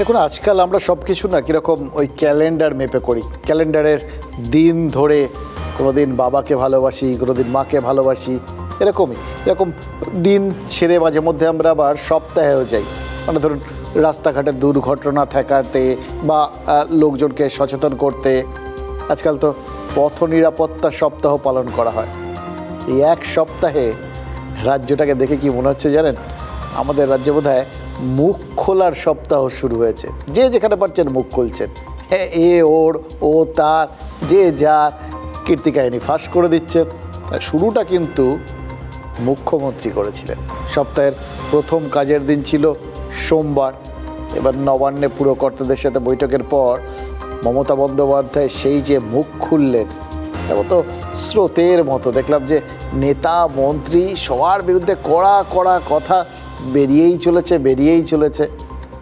দেখুন, আজকাল আমরা সব কিছু না কীরকম ওই ক্যালেন্ডার মেপে করি। ক্যালেন্ডারের দিন ধরে কোনো দিন বাবাকে ভালোবাসি কোনো দিন মাকে ভালোবাসি, এরকমই। এরকম দিন ছেড়ে মাঝে মধ্যে আমরা আবার সপ্তাহেও যাই। মানে ধরুন, রাস্তাঘাটে দুর্ঘটনা ঠেকাতে বা লোকজনকে সচেতন করতে। আজকাল তো পথ নিরাপত্তা সপ্তাহ পালন করা হয়। এই এক সপ্তাহে রাজ্যটাকে দেখে কি মনে হচ্ছে জানেন? আমাদের রাজ্যে বোধ মুখ খোলার সপ্তাহ শুরু হয়েছে। যে যেখানে পারছেন মুখ খুলছেন। হ্যাঁ এ, ওর, ও, তার, যে যার, কীর্তি কাহিনী ফাঁস করে দিচ্ছেন। শুরুটা কিন্তু মুখ্যমন্ত্রী করেছিলেন। সপ্তাহের প্রথম কাজের দিন ছিল সোমবার। এবার নবান্নে পুরো কর্তাদের সাথে বৈঠকের পর মমতা বন্দ্যোপাধ্যায় সেই যে মুখ খুললেন, তারপর তো স্রোতের মতো। দেখলাম যে নেতা, মন্ত্রী সবার বিরুদ্ধে কড়া কড়া কথা বেরিয়েই চলেছে বেরিয়েই চলেছে।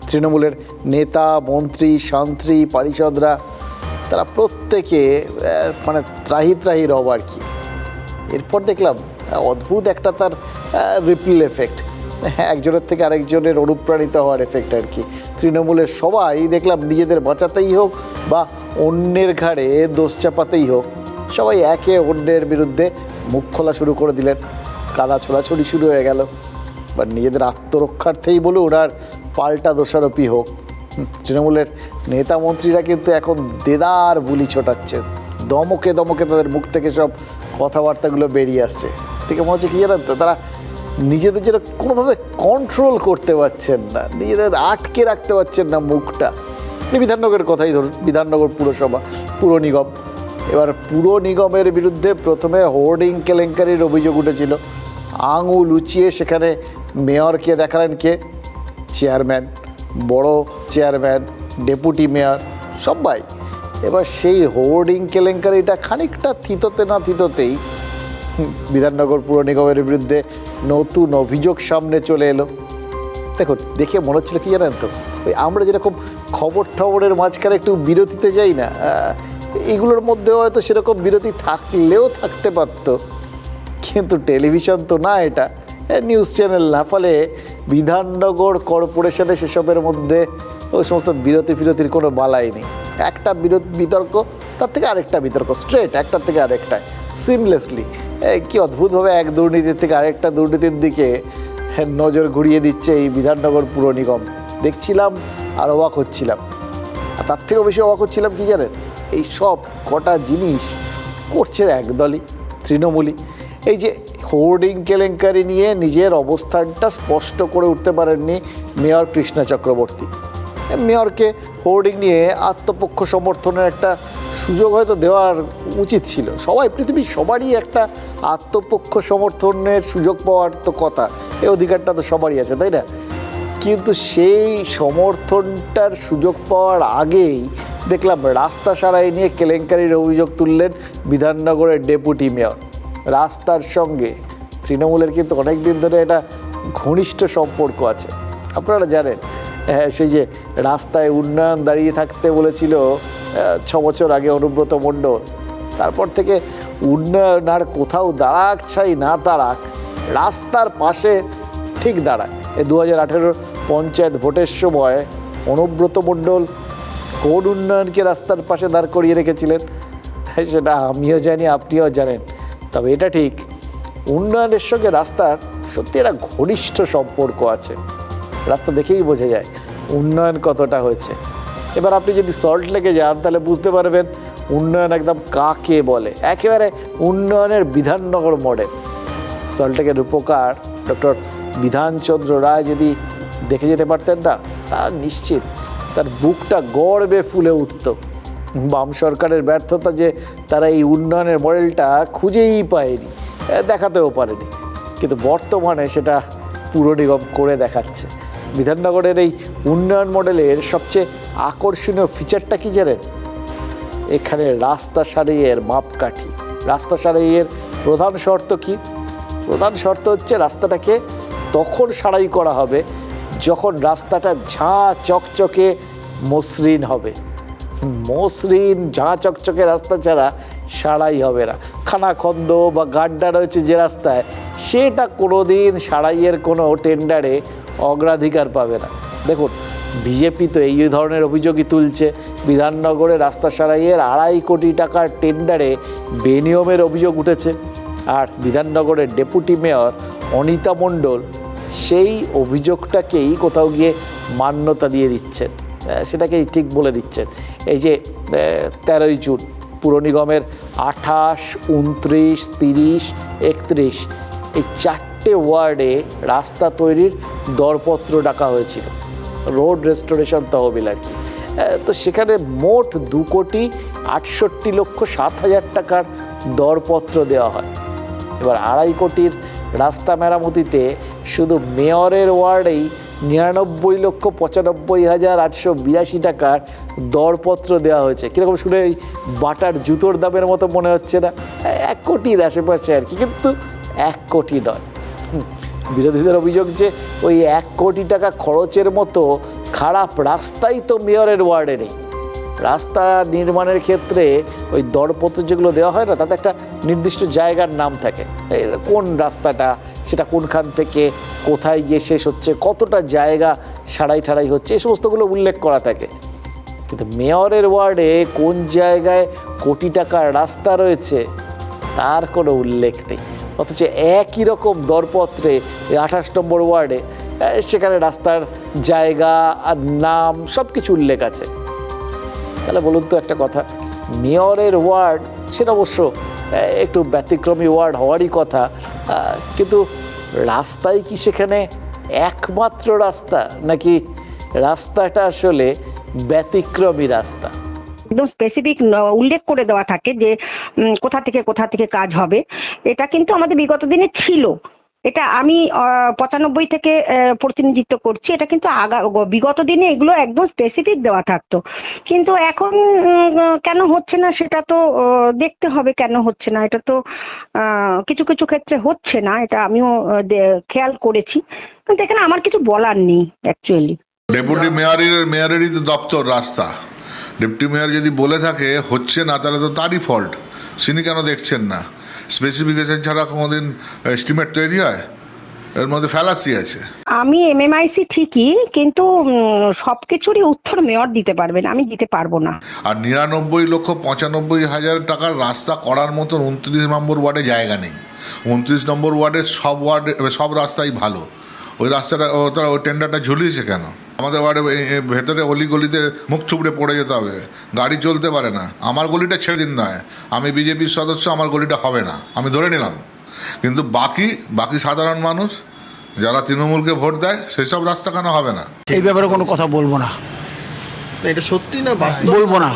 তৃণমূলের নেতা, মন্ত্রী শান্ত্রী পারিষদরা, তারা প্রত্যেকে মানে ত্রাহি ত্রাহি রব আর কি। এরপর দেখলাম অদ্ভুত একটা তার রিপিল এফেক্ট একজনের থেকে আরেকজনের অনুপ্রাণিত হওয়ার এফেক্ট আর কি। তৃণমূলের সবাই দেখলাম নিজেদের বাঁচাতেই হোক বা অন্যের ঘাড়ে দোষ চাপাতেই হোক, সবাই একে অন্যের বিরুদ্ধে মুখ খোলা শুরু করে দিলেন। কাদা ছোড়াছড়ি শুরু হয়ে গেল। বা নিজেদের আত্মরক্ষার্থেই বলুন আর পাল্টা দোষারোপী হোক। তৃণমূলের নেতা মন্ত্রীরা কিন্তু এখন দেদার বুলি ছোটাচ্ছেন দমকে দমকে তাদের মুখ থেকে সব কথাবার্তাগুলো বেরিয়ে আসছে। থেকে মনে হচ্ছে কি জানেন তো, তারা নিজেদের যেটা কোনোভাবে কন্ট্রোল করতে পারছেন না, নিজেদের আটকে রাখতে পারছেন না মুখটা। বিধাননগরের কথাই ধরুন, বিধাননগর পুরসভা, পুর নিগম। এবার পুর নিগমের বিরুদ্ধে প্রথমে হোর্ডিং কেলেঙ্কারির অভিযোগ উঠেছিল। আঙুল উঁচিয়ে সেখানে মেয়রকে দেখালেন কে? চেয়ারম্যান, বড় চেয়ারম্যান, ডেপুটি মেয়র, সবাই। এবার সেই হোর্ডিং কেলেঙ্কারিটা খানিকটা থিততে না থিততেই বিধাননগর পুর নিগমের বিরুদ্ধে নতুন অভিযোগ সামনে চলে এলো। দেখুন, দেখে মনে হচ্ছিল কি জানেন তো? ওই আমরা যেরকম খবর টবরের মাঝখানে একটু বিরতিতে যাই না এগুলোর মধ্যে হয়তো সেরকম বিরতি থাকলেও থাকতে পারতো। কিন্তু টেলিভিশন তো না এটা। নিউজ চ্যানেল না, ফলে বিধাননগর কর্পোরেশনে সেসবের মধ্যে ওই সমস্ত বিরতি ফিরতির কোনো বালাই নেই। একটা বিতর্ক, তার থেকে আরেকটা বিতর্ক স্ট্রেট একটার থেকে আরেকটায় সিমলেসলি কি অদ্ভুতভাবে এক দুর্নীতির থেকে আরেকটা দুর্নীতির দিকে নজর ঘুরিয়ে দিচ্ছে এই বিধাননগর পুর নিগম। দেখছিলাম আর অবাক হচ্ছিলাম। আর তার থেকেও বেশি অবাক হচ্ছিলাম কি জানেন? এই সব কটা জিনিস করছে একদলই, তৃণমূলই। এই যে হোর্ডিং কেলেঙ্কারি নিয়ে নিজের অবস্থানটা স্পষ্ট করে উঠতে পারেননি মেয়র কৃষ্ণা চক্রবর্তী। মেয়রকে হোর্ডিং নিয়ে আত্মপক্ষ সমর্থনের একটা সুযোগ হয়তো দেওয়ার উচিত ছিল। সবাই, পৃথিবীর সবারই একটা আত্মপক্ষ সমর্থনের সুযোগ পাওয়ার তো কথা। এই অধিকারটা তো সবারই আছে, তাই না? কিন্তু সেই সমর্থনটার সুযোগ পাওয়ার আগেই দেখলাম রাস্তা সারাই নিয়ে কেলেঙ্কারির অভিযোগ তুললেন বিধাননগরের ডেপুটি মেয়র। রাস্তার সঙ্গে। তৃণমূলের কিন্তু অনেক দিন ধরে এটা ঘনিষ্ঠ সম্পর্ক আছে। আপনারা জানেন হ্যাঁ সেই যে রাস্তায় উন্নয়ন দাঁড়িয়ে থাকতে বলেছিল ছ বছর আগে অনুব্রত মণ্ডল। তারপর থেকে উন্নয়ন আর কোথাও দাঁড়াক ছাই না দাঁড়াক রাস্তার পাশে ঠিক দাঁড়ায়। এই দু হাজার আঠেরোর পঞ্চায়েত ভোটের সময় অনুব্রত মণ্ডল কোন উন্নয়নকে রাস্তার পাশে দাঁড় করিয়ে রেখেছিলেন? সেটা আমিও জানি, আপনিও জানেন। তবে এটা ঠিক, উন্নয়নের সঙ্গে রাস্তার সত্যি একটা ঘনিষ্ঠ সম্পর্ক আছে। রাস্তা দেখেই বোঝা যায় উন্নয়ন কতটা হয়েছে। এবার আপনি যদি সল্ট লেগে যান, তাহলে বুঝতে পারবেন উন্নয়ন একদম কাকে বলে। একেবারে উন্নয়নের বিধাননগর মডেল সল্টেকের রূপকার ডক্টর বিধানচন্দ্র রায় যদি দেখে যেতে পারতেন না, তা নিশ্চিত তার বুকটা গর্বে ফুলে উঠত। বাম সরকারের ব্যর্থতা যে তারা এই উন্নয়নের মডেলটা খুঁজেই পায়নি দেখাতেও পারেনি। কিন্তু বর্তমানে সেটা পুর নিগম করে দেখাচ্ছে। বিধাননগরের এই উন্নয়ন মডেলের সবচেয়ে আকর্ষণীয় ফিচারটা কি জানেন? এখানে রাস্তা সারাইয়ের মাপকাঠি। রাস্তা সারাইয়ের প্রধান শর্ত কি? প্রধান শর্ত হচ্ছে রাস্তাটাকে তখন সারাই করা হবে যখন রাস্তাটা ঝাঁ চকচকে মসৃণ হবে। মসৃণ ঝাঁ চকচকে রাস্তা ছাড়া সারাই হবে না। খানাখন্দ বা গাড্ডা রয়েছে যে রাস্তায়, সেটা কোনো দিন সারাইয়ের কোনো টেন্ডারে অগ্রাধিকার পাবে না। দেখুন, বিজেপি তো এই ধরনের অভিযোগই তুলছে। বিধাননগরে রাস্তা সারাইয়ের আড়াই কোটি টাকার টেন্ডারে বেনিয়মের অভিযোগ উঠেছে। আর বিধাননগরের ডেপুটি মেয়র অনিতা মণ্ডল সেই অভিযোগটাকেই কোথাও গিয়ে মান্যতা দিয়ে দিচ্ছেন। সেটাকেই ঠিক বলে দিচ্ছেন। এই যে তেরোই জুন, পুর নিগমের আঠাশ, উনত্রিশ, তিরিশ, একত্রিশ, এই চারটে ওয়ার্ডে রাস্তা তৈরির দরপত্র ডাকা হয়েছিল। রোড রেস্টোরেশন তহবিল আর কি। তো সেখানে মোট দু কোটি আটষট্টি লক্ষ সাত হাজার টাকার দরপত্র দেওয়া হয়। এবার আড়াই কোটির রাস্তা মেরামতিতে শুধু মেয়রের ওয়ার্ডেই নিরানব্বই লক্ষ পঁচানব্বই হাজার আটশো বিরাশি টাকার দরপত্র দেওয়া হয়েছে। কীরকম শুনে ওই বাটার জুতোর দামের মতো মনে হচ্ছে না? এক কোটির আশেপাশে আর কি, কিন্তু এক কোটি নয়। বিরোধীদের অভিযোগ যে ওই এক কোটি টাকা খরচের মতো খারাপ রাস্তাই তো মেয়রের ওয়ার্ডে নেই। রাস্তা নির্মাণের ক্ষেত্রে ওই দরপত্র যেগুলো দেওয়া হয় না, তাতে একটা নির্দিষ্ট জায়গার নাম থাকে। কোন রাস্তাটা, সেটা কোনখান থেকে, কোথায় গিয়ে শেষ হচ্ছে, কতটা জায়গা সারাই ঠাড়াই হচ্ছে, এই সমস্তগুলো উল্লেখ করা থাকে। কিন্তু মেয়রের ওয়ার্ডে কোন জায়গায় কোটি টাকার রাস্তা রয়েছে, তার কোনো উল্লেখ নেই। অথচ একই রকম দরপত্রে আঠাশ নম্বর ওয়ার্ডে সেখানে রাস্তার জায়গা আর নাম সব কিছু উল্লেখ আছে। তাহলে বলুন তো একটা কথা, মেয়রের ওয়ার্ড, সেটা অবশ্য একটু ব্যতিক্রমী ওয়ার্ড হওয়ারই কথা কিন্তু রাস্তায় কি সেখানে একমাত্র রাস্তা, নাকি রাস্তাটা আসলে ব্যতিক্রমী রাস্তা? একদম স্পেসিফিক উল্লেখ করে দেওয়া থাকে যে কোথা থেকে কোথা থেকে কাজ হবে, এটা কিন্তু আমাদের বিগত দিনে ছিল। এটা আমি পঁচানব্বই থেকে প্রতিনিধিত্ব করছি। এটা কিন্তু বিগত দিনে এগুলো একদম স্পেসিফিক দেওয়া থাকতো। কিন্তু এখন কেন হচ্ছে না সেটা তো দেখতে হবে কেন হচ্ছে না। এটা তো কিছু কিছু ক্ষেত্রে হচ্ছে না। এটা আমিও খেয়াল করেছি। কিন্তু এখানে আমার কিছু বলার নেই অ্যাকচুয়ালি ডেপুটি মেয়রের মেয়রেরই তো দপ্তর রাস্তা। ডেপুটি মেয়র যদি বলে থাকে, হচ্ছে না, তাহলে তো তারই ফল্ট তিনি কেন দেখছেন না? স্পেসিফিকেশন ছাড়া কোনোদিন এস্টিমেট তৈরি হয়? এর মধ্যে ফ্যালাসি আছে। আমি এমএমআইসি ঠিকই কিন্তু উম, সবকিছুরই উত্তর মেয়র দিতে পারবেন আমি দিতে পারব না। আর নিরানব্বই লক্ষ পঁচানব্বই হাজার টাকার রাস্তা করার মতন উনত্রিশ নম্বর ওয়ার্ডে জায়গা নেই। উনত্রিশ নম্বর ওয়ার্ডের সব ওয়ার্ডে সব রাস্তাই ভালো। ওই রাস্তাটা ও তারা ওই টেন্ডারটা ঝুলিয়েছে কেন? আমাদের ওয়ার্ডে ভেতরে অলি গলিতে মুখ থুবড়ে পড়ে যেতে হবে। গাড়ি চলতে পারে না। আমার গলিটা ছেড়ে দিন নয়। আমি বিজেপির সদস্য আমার গলিটা হবে না। আমি ধরে নিলাম। কিন্তু বাকি বাকি সাধারণ মানুষ যারা তৃণমূলকে ভোট দেয় সেসব রাস্তা কেন হবে না? এই ব্যাপারে কোনো কথা বলব না, এটা সত্যি না বাস্তব? বলব না।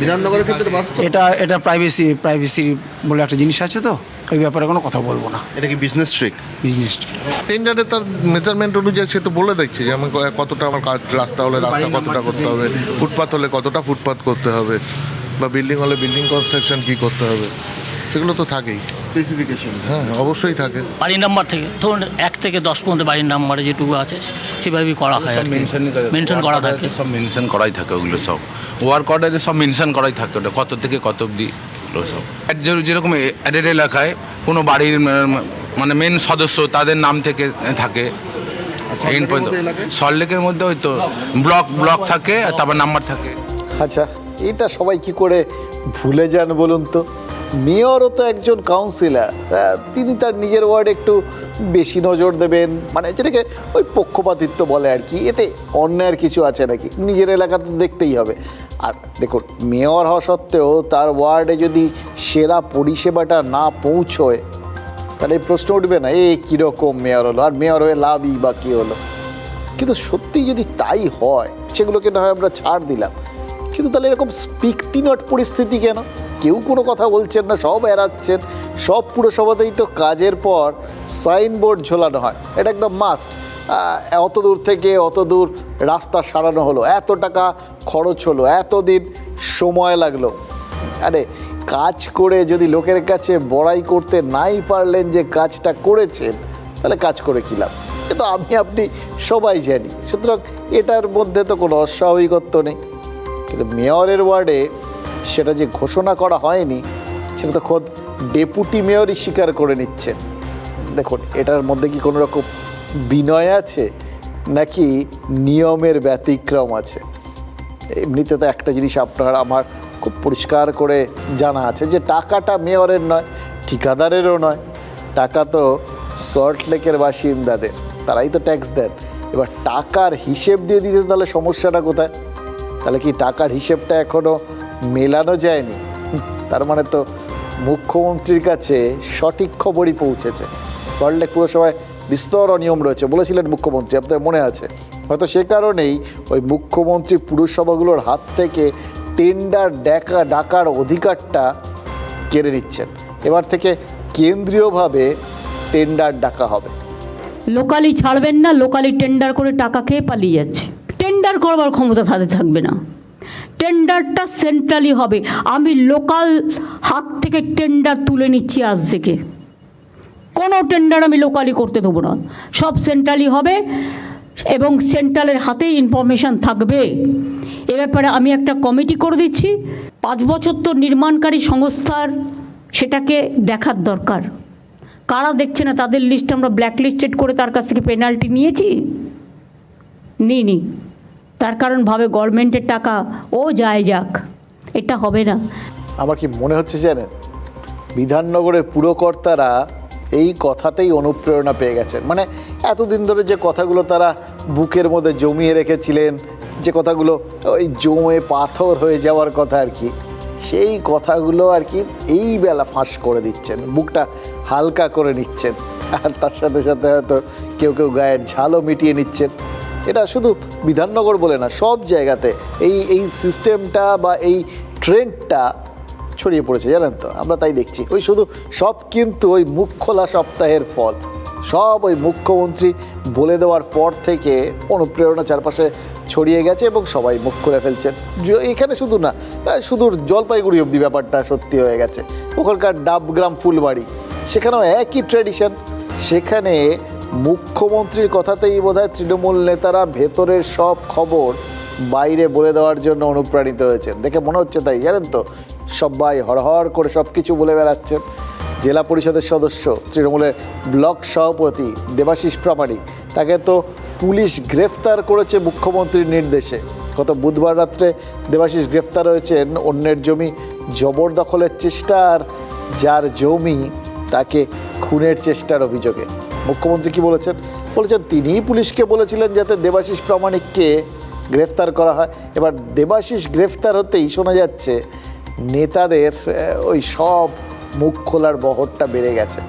বিধাননগরের ক্ষেত্রে বাস্তব? এটা এটা প্রাইভেসি প্রাইভেসি বলে একটা জিনিস আছে তো ওই ব্যাপারে কোনো কথা বলব না। এটা কি বিজনেস ট্রিক বিজনেসটা টেন্ডারে তার মেজারমেন্ট অনুযায়ী সে তো বলে দিচ্ছে যে আমি কতটা আমার কাজ রাস্তা হলে রাস্তা কতটা করতে হবে ফুটপাথ হলে কতটা ফুটপাথ করতে হবে বা বিল্ডিং হলে বিল্ডিং কনস্ট্রাকশন কি করতে হবে সেগুলো তো থাকেই। স্পেসিফিকেশন হ্যাঁ অবশ্যই থাকে। বাড়ির নাম্বার থেকে ধরুন এক থেকে দশ পর্যন্ত বাড়ির নাম্বারে যেটুকু আছে সেভাবেই করা হয় আর কি। মেনশন করা থাকে। সব মেনশন করাই থাকে ওগুলো সব। ওয়ার্ক অর্ডারে সব মেনশন করাই থাকে ওটা কত থেকে কত অবধি ওগুলো সব। আর যে- যেরকম অ্যাডেড এলাকায় কোনো বাড়ির মানে মেন সদস্য তাদের নাম থেকে থাকে। পর্যন্ত। এলাকায়? সল্টলেকের মধ্যে ওই তো ব্লক ব্লক থাকে আর তারপর নাম্বার থাকে। আচ্ছা এটা সবাই কি করে ভুলে যান বলুন তো? মেয়রও তো একজন কাউন্সিলর তিনি তার নিজের ওয়ার্ডে একটু বেশি নজর দেবেন। মানে যেটাকে ওই পক্ষপাতিত্ব বলে আর কি, এতে অন্যায়ের কিছু আছে নাকি? নিজের এলাকাতে তো দেখতেই হবে। আর দেখুন, মেয়র হওয়া সত্ত্বেও তার ওয়ার্ডে যদি সেরা পরিষেবাটা না পৌঁছয়, তাহলে এই প্রশ্ন উঠবে না, এ কীরকম মেয়র হলো? আর মেয়র হয়ে লাভই বা কী হলো? কিন্তু সত্যি যদি তাই হয়, সেগুলোকে না হয় আমরা ছাড় দিলাম, কিন্তু তাহলে এরকম স্পিকটি নট পরিস্থিতি কেন? কেউ কোনো কথা বলছেন না, সব এড়াচ্ছেন, সব পুরসভাতেই তো কাজের পর সাইনবোর্ড ঝোলানো হয়। এটা একদম মাস্ট অত দূর থেকে অত দূর রাস্তা সারানো হলো। এত টাকা খরচ হলো, এত দিন সময় লাগল। আরে, কাজ করে যদি লোকের কাছে বড়াই করতে নাই পারলেন যে কাজটা করেছেন, তাহলে কাজ করে কী লাভ? কিন্তু আমি, আপনি সবাই জানি। সুতরাং এটার মধ্যে তো কোনো অস্বাভাবিকত্ব নেই। কিন্তু মেয়রের ওয়ার্ডে সেটা যে ঘোষণা করা হয়নি, সেটা তো খোদ ডেপুটি মেয়রই স্বীকার করে নিচ্ছেন। দেখুন, এটার মধ্যে কি কোনো রকম বিনয় আছে, নাকি নিয়মের ব্যতিক্রম আছে? এমনিতে তো একটা জিনিস আপনার আমার খুব পরিষ্কার করে জানা আছে যে টাকাটা মেয়রের নয়, ঠিকাদারেরও নয়। টাকা তো সল্টলেকের বাসিন্দাদের, তারাই তো ট্যাক্স দেন। এবার টাকার হিসেব দিয়ে দিতে তাহলে সমস্যাটা কোথায়? তাহলে কি টাকার হিসেবটা এখনও মেলানো যায়নি। তার মানে তো মুখ্যমন্ত্রীর কাছে সঠিক খবরই পৌঁছেছে। সল্টলেক পুরসভায় বিস্তর অনিয়ম রয়েছে বলেছিলেন মুখ্যমন্ত্রী, আপনাদের মনে আছে? হয়তো সে কারণেই ওই মুখ্যমন্ত্রী পুরসভাগুলোর হাত থেকে টেন্ডার ডাকা ডাকার অধিকারটা কেড়ে নিচ্ছেন। এবার থেকে কেন্দ্রীয়ভাবে টেন্ডার ডাকা হবে। লোকালি ছাড়বেন না, লোকালি টেন্ডার করে টাকা খেয়ে পালিয়ে যাচ্ছে? টেন্ডার করবার ক্ষমতা তাদের থাকবে না। টেন্ডারটা সেন্ট্রালি হবে। আমি লোকাল হাত থেকে টেন্ডার তুলে নিচ্ছি আজ থেকে। কোনো টেন্ডার আমি লোকালি করতে দেবো না। সব সেন্ট্রালি হবে এবং সেন্ট্রালের হাতেই ইনফরমেশান থাকবে। এ ব্যাপারে আমি একটা কমিটি করে দিচ্ছি। পাঁচ বছর তো নির্মাণকারী সংস্থার সেটাকে দেখার দরকার। কারা দেখছে না তাদের লিস্ট আমরা ব্ল্যাক লিস্টেড করে তার কাছ থেকে পেনাল্টি নিয়েছি? নিই নিইনি। তার কারণ ভাবে গভর্নমেন্টের টাকা, ও যায় যাক। এটা হবে না। আমার কি মনে হচ্ছে জানেন? বিধাননগরের পুরকর্তারা এই কথাতেই অনুপ্রেরণা পেয়ে গেছেন। মানে এতদিন ধরে যে কথাগুলো তারা বুকের মধ্যে জমিয়ে রেখেছিলেন, যে কথাগুলো ওই জমে পাথর হয়ে যাওয়ার কথা আর কি, সেই কথাগুলো আর কি এই বেলা ফাঁস করে দিচ্ছেন, বুকটা হালকা করে নিচ্ছেন। আর তার সাথে সাথে হয়তো কেউ কেউ গায়ের ঝালও মিটিয়ে নিচ্ছেন। এটা শুধু বিধাননগর বলে না, সব জায়গাতে এই এই সিস্টেমটা বা এই ট্রেন্ডটা ছড়িয়ে পড়েছে, জানেন তো? আমরা তাই দেখছি। ওই শুধু সব কিন্তু ওই মুখ খোলা সপ্তাহের ফল। সব ওই মুখ্যমন্ত্রী বলে দেওয়ার পর থেকে অনুপ্রেরণা চারপাশে ছড়িয়ে গেছে এবং সবাই মুখ খুলে ফেলছেন। এখানে শুধু না শুধু জলপাইগুড়ি অবধি ব্যাপারটা সত্যি হয়ে গেছে। ওখানকার ডাবগ্রাম ফুলবাড়ি, সেখানেও একই ট্র্যাডিশন সেখানে মুখ্যমন্ত্রীর কথাতেই বোধহয় তৃণমূল নেতারা ভেতরের সব খবর বাইরে বলে দেওয়ার জন্য অনুপ্রাণিত হয়েছেন। দেখে মনে হচ্ছে তাই, জানেন তো? সবাই হড়হড় করে সব কিছু বলে বেড়াচ্ছেন। জেলা পরিষদের সদস্য, তৃণমূলের ব্লক সভাপতি দেবাশিস প্রামাণিক, তাকে তো পুলিশ গ্রেফতার করেছে মুখ্যমন্ত্রীর নির্দেশে। গত বুধবার রাত্রে দেবাশিস গ্রেফতার হয়েছেন অন্যের জমি জবরদখলের চেষ্টা, আর যার জমি তাকে খুনের চেষ্টার অভিযোগে। মুখ্যমন্ত্রী কি বলেছেন? বলেছেন, তিনিই পুলিশকে বলেছিলেন যাতে দেবাশিস প্রামাণিককে গ্রেফতার করা হয়। এবার দেবাশিস গ্রেফতার হতেই শোনা যাচ্ছে, নেতাদের ওই সব মুখ খোলার বহরটা বেড়ে গেছে।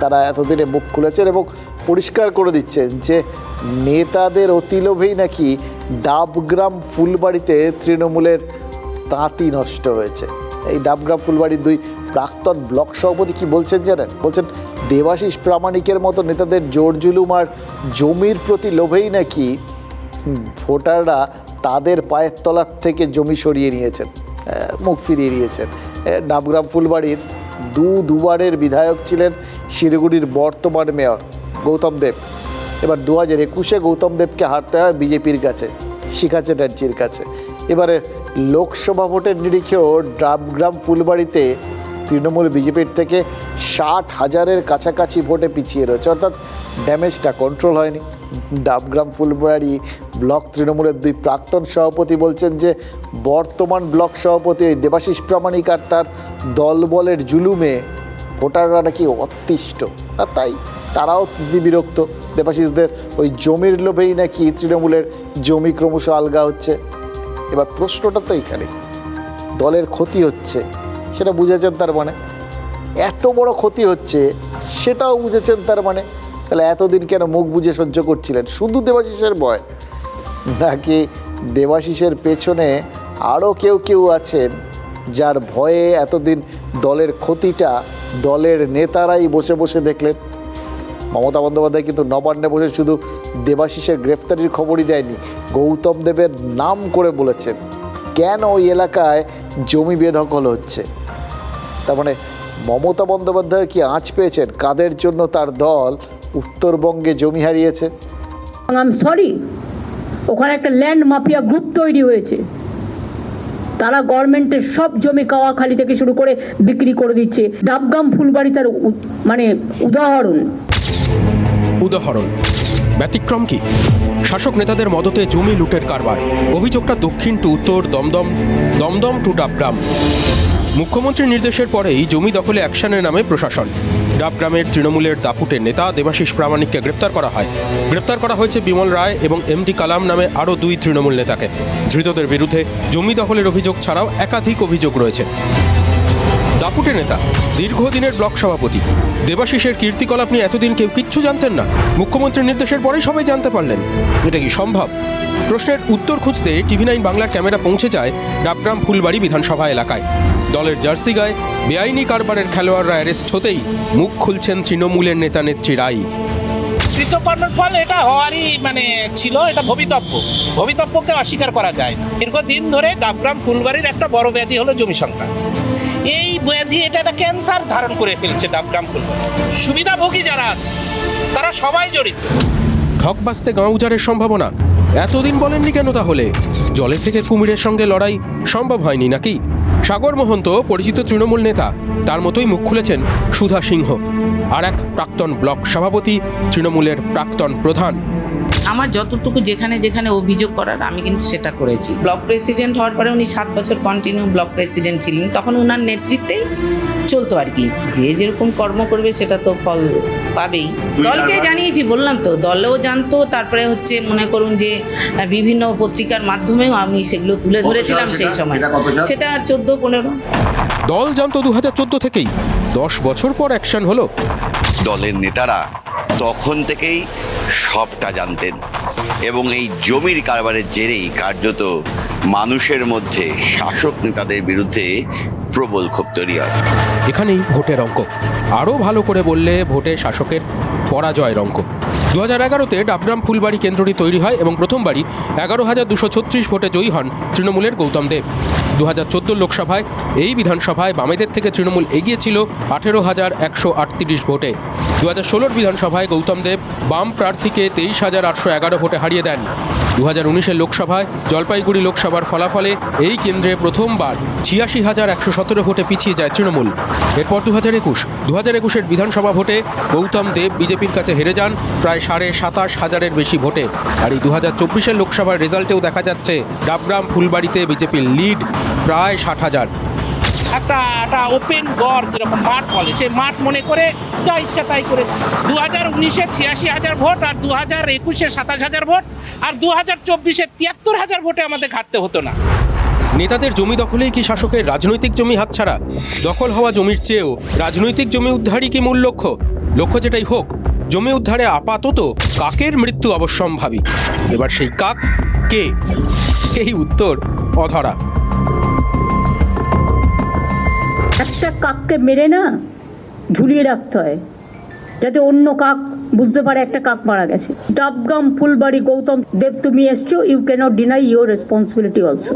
তারা এতদিনে মুখ খুলেছেন এবং পরিষ্কার করে দিচ্ছেন যে, নেতাদের অতিলোভেই নাকি ডাবগ্রাম ফুলবাড়িতে তৃণমূলের তাঁতি নষ্ট হয়েছে। এই ডাবগ্রাম ফুলবাড়ির দুই প্রাক্তন ব্লক সভাপতি কি বলছেন জানেন? বলছেন, দেবাশিস প্রামাণিকের মতো নেতাদের জোর জুলুম আর জমির প্রতি লোভেই নাকি ভোটাররা তাদের পায়ের তলার থেকে জমি সরিয়ে নিয়েছেন মুখ ফিরিয়ে নিয়েছেন। ডাবগ্রাম ফুলবাড়ির দু দুবারের বিধায়ক ছিলেন শিলিগুড়ির বর্তমান মেয়র গৌতম দেব। এবার দু হাজার একুশে গৌতম দেবকে হারতে হয় বিজেপির কাছে, শিখা চ্যাটার্জির কাছে। এবারে লোকসভা ভোটের নিরিখেও ডাবগ্রাম ফুলবাড়িতে তৃণমূল বিজেপির থেকে ষাট হাজারের কাছাকাছি ভোটে পিছিয়ে রয়েছে। অর্থাৎ ড্যামেজটা কন্ট্রোল হয়নি। ডাবগ্রাম ফুলবাড়ি ব্লক তৃণমূলের দুই প্রাক্তন সভাপতি বলছেন যে, বর্তমান ব্লক সভাপতি ওই দেবাশিস প্রামাণিক আর তার দলবলের জুলুমে ভোটাররা নাকি অতিষ্ঠ। আর তাই তারাও বিরক্ত। দেবাশিসদের ওই জমির লোভেই নাকি তৃণমূলের জমি ক্রমশ আলগা হচ্ছে। এবার প্রশ্নটা তো এইখানে দলের ক্ষতি হচ্ছে, সেটা বুঝেছেন তার মানে। এত বড় ক্ষতি হচ্ছে, সেটাও বুঝেছেন তার মানে। তাহলে এতদিন কেন মুখ বুঝে সহ্য করছিলেন? শুধু দেবাশিসের ভয়, নাকি দেবাশিসের পেছনে আরও কেউ কেউ আছেন, যার ভয়ে এতদিন দলের ক্ষতিটা দলের নেতারাই বসে বসে দেখলেন? মমতা বন্দ্যোপাধ্যায় কিন্তু নবান্নে বসে শুধু দেবাশিসের গ্রেফতারির খবরই দেয়নি, গৌতম দেবের নাম করে বলেছেন। কেন ওই এলাকায় জমি বেদখল হচ্ছে? তার মানে মমতা বন্দ্যোপাধ্যায় কি আঁচ পেয়েছেন? কাদের জন্য তার দল উত্তরবঙ্গে জমি হারিয়েছে? সরি। ওখানে একটা ল্যান্ড মাফিয়া গ্রুপ তৈরি হয়েছে। তারা গভর্নমেন্টের সব জমি কাওয়াখালি থেকে শুরু করে বিক্রি করে দিচ্ছে। ডাবগাম ফুলবাড়ি তার মানে উদাহরণ। উদাহরণ, ব্যতিক্রম কি? শাসক নেতাদের মদতে জমি লুটের কারবার। অভিযোগটা দক্ষিণ টু উত্তর দমদম দমদম টু ডাবগ্রাম। মুখ্যমন্ত্রীর নির্দেশের পরেই জমি দখলে অ্যাকশনের নামে প্রশাসন। ডাবগ্রামের তৃণমূলের দাপুটের নেতা দেবাশিস প্রামাণিককে গ্রেপ্তার করা হয়। গ্রেপ্তার করা হয়েছে বিমল রায় এবং এমডি কালাম নামে আরও দুই তৃণমূল নেতাকে। ধৃতদের বিরুদ্ধে জমি দখলের অভিযোগ ছাড়াও একাধিক অভিযোগ রয়েছে। দাপুটে নেতা, দীর্ঘদিনের ব্লক সভাপতি। দেবাশিসের কীর্তিকলাপ নিয়ে এতদিন কেউ কিচ্ছু জানতেন না। মুখ্যমন্ত্রীর নির্দেশের পরেই সবাই জানতে পারলেন। এটা কি সম্ভব? প্রশ্নের উত্তর খুঁজতে টিভি নাইন বাংলার ক্যামেরা পৌঁছে যায় ডাবগ্রাম ফুলবাড়ি বিধানসভা এলাকায়। দলের জার্সি গায়ে বেআইনি কারবারের খেলোয়াড়রা অ্যারেস্ট হতেই মুখ খুলছেন তৃণমূলের নেতা নেত্রী রায়। কৃতকর্মের ফল এটা হওয়ারই মানে ছিল এটা ভবিতব্য। ভবিতব্যকে অস্বীকার করা যায় দীর্ঘদিন ধরে ডাবগ্রাম ফুলবাড়ির একটা বড় ব্যাধি হলো জমি সংক্রান্ত। এই ব্যাধি এটা একটা ক্যান্সার ধারণ করে ফেলছে ডাবগ্রাম ফুলবাড়ি সুবিধাভোগী যারা আছে, তারা সবাই জড়িত। ঠক বাঁচতে গাঁ উজাড়ের সম্ভাবনা। এতদিন বলেননি কেন তাহলে? জলে থেকে কুমিরের সঙ্গে লড়াই সম্ভব হয়নি নাকি? সাগর মহন্ত, পরিচিত তৃণমূল নেতা, তার মতোই মুখ খুলেছেন সুধা সিংহ। আর এক প্রাক্তন ব্লক সভাপতি, তৃণমূলের প্রাক্তন প্রধান। আমার যতটুকু যেখানে যেখানে অভিযোগ করার আমি কিন্তু সেটা করেছি। ব্লক প্রেসিডেন্ট হওয়ার পরে উনি সাত বছর কন্টিনিউ ব্লক প্রেসিডেন্ট ছিলেন। তখন ওনার নেতৃত্বেই চলতো আর কি। যে যেরকম কর্ম করবে সেটা তো ফল পাবেই। দলকে জানিয়েছি বললাম তো দলেও জানতো তারপরে হচ্ছে মনে করুন যে বিভিন্ন পত্রিকার মাধ্যমেও আমি সেগুলো তুলে ধরেছিলাম সেই সময়। সেটা চোদ্দ পনেরো। দল জানতো দু হাজার চোদ্দ থেকেই। দশ বছর পর অ্যাকশন হলো। দলের নেতারা তখন থেকেই সবটা জানতেন এবং এই জমির কারবারের জেরেই কার্যত মানুষের মধ্যে শাসক নেতাদের বিরুদ্ধে প্রবল ক্ষোভ তৈরি হয়। এখানেই ভোটের অঙ্ক। আরও ভালো করে বললে ভোটে শাসকের পরাজয়ের অঙ্ক। দু হাজার এগারোতে ডাবগ্রাম ফুলবাড়ি কেন্দ্রটি তৈরি হয় এবং প্রথমবারই এগারো হাজার দুশো ছত্রিশ ভোটে জয়ী হন তৃণমূলের গৌতম দেব। দু হাজার চোদ্দোর লোকসভায়, এই বিধানসভায় বামেদের থেকে তৃণমূল এগিয়েছিল আঠেরো হাজার একশো আটত্রিশ ভোটে। দু হাজার ষোলোর বিধানসভায় গৌতম দেব বাম প্রার্থীকে তেইশ হাজার আটশো এগারো ভোটে হারিয়ে দেন। দু হাজার উনিশের লোকসভায় জলপাইগুড়ি লোকসভার ফলাফলে এই কেন্দ্রে প্রথমবার ছিয়াশি হাজার একশো সতেরো ভোটে পিছিয়ে যায় তৃণমূল। এরপর দু হাজার একুশ দু হাজার একুশের বিধানসভা ভোটে গৌতম দেব বিজেপির কাছে হেরে যান প্রায় সাড়ে সাতাশ হাজারের বেশি ভোটে। আর এই দু হাজার চব্বিশের লোকসভার রেজাল্টেও দেখা যাচ্ছে ডাবগ্রাম ফুলবাড়িতে বিজেপির লিড প্রায় ষাট হাজার। একটা একটা ওপেন গড় যেরকম মাঠ বলে, সেই মাঠ মনে করে যা ইচ্ছা তাই করেছে। দু হাজার উনিশে ছিয়াশি হাজার ভোট আর দু হাজার একুশে সাতাশ হাজার ভোট আর দু হাজার চব্বিশে তিয়াত্তর হাজার ভোটে আমাদের ঘাটতে হতো না। নেতাদের জমি দখলেই কি শাসকের রাজনৈতিক জমি হাতছাড়া? দখল হওয়া জমির চেয়েও রাজনৈতিক জমি উদ্ধারই কি মূল লক্ষ্য? লক্ষ্য যেটাই হোক, জমি উদ্ধারে আপাতত কাকের মৃত্যু অবশ্যম্ভাবী। এবার সেই কাক কে? এই উত্তর অধরা। কাককে মেরে না ঝুলিয়ে রাখতে হয়, যাতে অন্য কাক বুঝতে পারে একটা কাক মারা গেছে। ডাবগ্রাম ফুলবাড়ি, গৌতম দেব, তুমি এসছো you cannot deny your responsibility also